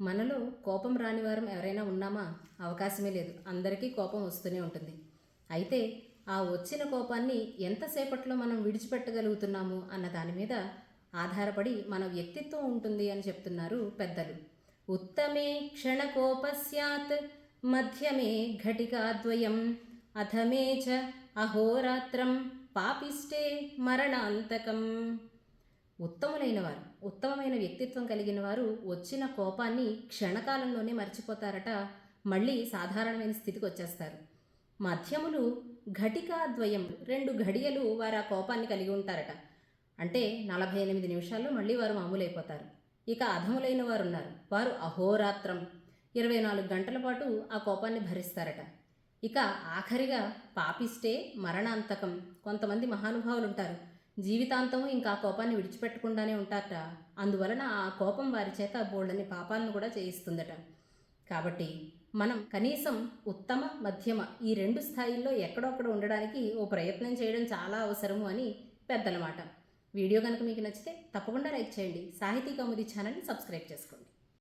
మనలో కోపం రాని వారం ఎవరైనా ఉన్నామా? అవకాశమే లేదు. అందరికీ కోపం వస్తూనే ఉంటుంది. అయితే ఆ వచ్చిన కోపాన్ని ఎంతసేపట్లో మనం విడిచిపెట్టగలుగుతున్నాము అన్న దాని మీద ఆధారపడి మన వ్యక్తిత్వం ఉంటుంది అని చెప్తున్నారు పెద్దలు. ఉత్తమే క్షణకోప స్యాత్ మధ్యమే ఘటికాద్వయం అధమే చ అహోరాత్రం పాపిష్టే మరణాంతకం. ఉత్తములైన వారు ఉత్తమమైన వ్యక్తిత్వం కలిగిన వారు వచ్చిన కోపాన్ని క్షణకాలంలోనే మర్చిపోతారట మళ్ళీ సాధారణమైన స్థితికి వచ్చేస్తారు. మధ్యములు ఘటికాద్వయం రెండు ఘడియలు వారు ఆ కోపాన్ని కలిగి ఉంటారట. అంటే నలభై ఎనిమిది నిమిషాల్లో మళ్ళీ వారు మామూలైపోతారు. ఇక అధములైన వారు ఉన్నారు వారు అహోరాత్రం ఇరవై నాలుగు గంటల పాటు ఆ కోపాన్ని భరిస్తారట. ఇక ఆఖరిగా పాపిస్తే మరణాంతకం. కొంతమంది మహానుభావులు ఉంటారు జీవితాంతం ఇంకా ఆ కోపాన్ని విడిచిపెట్టకుండానే ఉంటారట. అందువలన ఆ కోపం వారి చేత బోళ్ళని పాపాలను కూడా చేయిస్తుందట. కాబట్టి మనం కనీసం ఉత్తమ మధ్యమ ఈ రెండు స్థాయిల్లో ఎక్కడొక్కడ ఉండడానికి ఓ ప్రయత్నం చేయడం చాలా అవసరము అని పెద్దలమాట. వీడియో కనుక మీకు నచ్చితే తప్పకుండా లైక్ చేయండి. సాహితీ కౌముది ఛానల్ని సబ్స్క్రైబ్ చేసుకోండి.